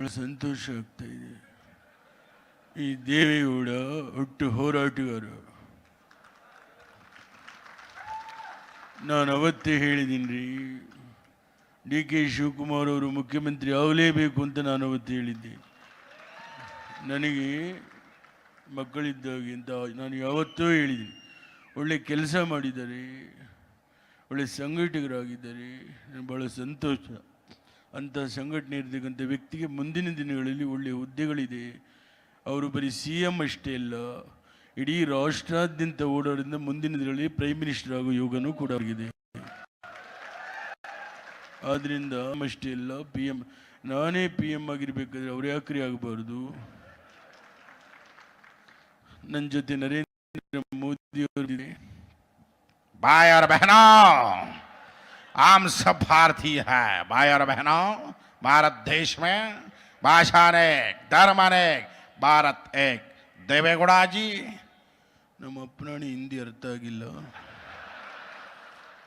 ಬಹಳ ಸಂತೋಷ ಆಗ್ತಾ ಇದೆ. ಈ ದೇವೇಗೌಡ ಒಟ್ಟು ಹೋರಾಟಗಾರ. ನಾನು ಅವತ್ತೇ ಹೇಳಿದ್ದೀನಿ ರೀ ಡಿ ಕೆ ಶಿವಕುಮಾರ್ ಅವರು ಮುಖ್ಯಮಂತ್ರಿ ಆಗಲೇಬೇಕು ಅಂತ ನಾನು ಅವತ್ತು ಹೇಳಿದ್ದೆ. ನನಗೆ ಮಕ್ಕಳಿದ್ದಾಗಿಂತ ನಾನು ಯಾವತ್ತೂ ಹೇಳಿದ್ದೀನಿ ಒಳ್ಳೆ ಕೆಲಸ ಮಾಡಿದ್ದಾರೆ, ಒಳ್ಳೆ ಸಂಘಟಕರಾಗಿದ್ದಾರೆ ನನಗೆ ಭಾಳ ಸಂತೋಷ. ಅಂತ ಸಂಘಟನೆ ಇರತಕ್ಕಂಥ ವ್ಯಕ್ತಿಗೆ ಮುಂದಿನ ದಿನಗಳಲ್ಲಿ ಒಳ್ಳೆಯ ಹುದ್ದೆಗಳಿದೆ. ಅವರು ಬರೀ ಸಿ ಎಂ ಅಷ್ಟೇ ಇಲ್ಲ ಇಡೀ ರಾಷ್ಟ್ರಾದ್ಯಂತ ಓಡೋದ್ರಿಂದ ಮುಂದಿನ ದಿನಗಳಲ್ಲಿ ಪ್ರೈಮ್ ಮಿನಿಸ್ಟರ್ ಆಗೋ ಯೋಗನೂ ಕೂಡ ಆಗಿದೆ. ಆದ್ದರಿಂದ ಅಷ್ಟೇ ಇಲ್ಲ ಪಿ ಎಂ ನಾನೇ ಪಿ ಎಂ ಆಗಿರ್ಬೇಕಾದ್ರೆ ಅವ್ರು ಯಾಕ್ರಿ ಆಗಬಾರ್ದು? ನನ್ನ ಜೊತೆ ನರೇಂದ್ರ ಮೋದಿ ಅವರಿದೆ. ಬಾಯ್ ಅವರ ಬೆಹನಾ! आम सब भारतीय है भाई और बहनों भारत देश में भाषा अनेक धर्म अनेक भारत एक देवेगौड़ा जी ನಮ್ಮ ಅಪ್ಪನಾಣಿ ಹಿಂದಿ ಅರ್ಥ ಆಗಿಲ್ಲ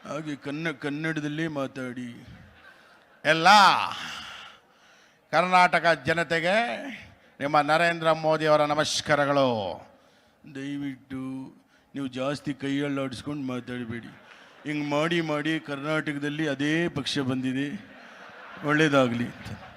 ಹಾಗೆ ಕನ್ನ ಕನ್ನಡದಲ್ಲೇ ಮಾತಾಡಿ ಎಲ್ಲ ಕರ್ನಾಟಕ ಜನತೆಗೆ ನಿಮ್ಮ ನರೇಂದ್ರ ಮೋದಿ ಅವರ ನಮಸ್ಕಾರಗಳು ದಯವಿಟ್ಟು ನೀವು ಜಾಸ್ತಿ ಕೈಯಲ್ಲಾಡಿಸ್ಕೊಂಡು ಮಾತಾಡಬೇಡಿ ಹಿಂಗೆ ಮಾಡಿ ಮಾಡಿ ಕರ್ನಾಟಕದಲ್ಲಿ ಅದೇ ಪಕ್ಷ ಬಂದಿದೆ. ಒಳ್ಳೆಯದಾಗಲಿ ಅಂತ.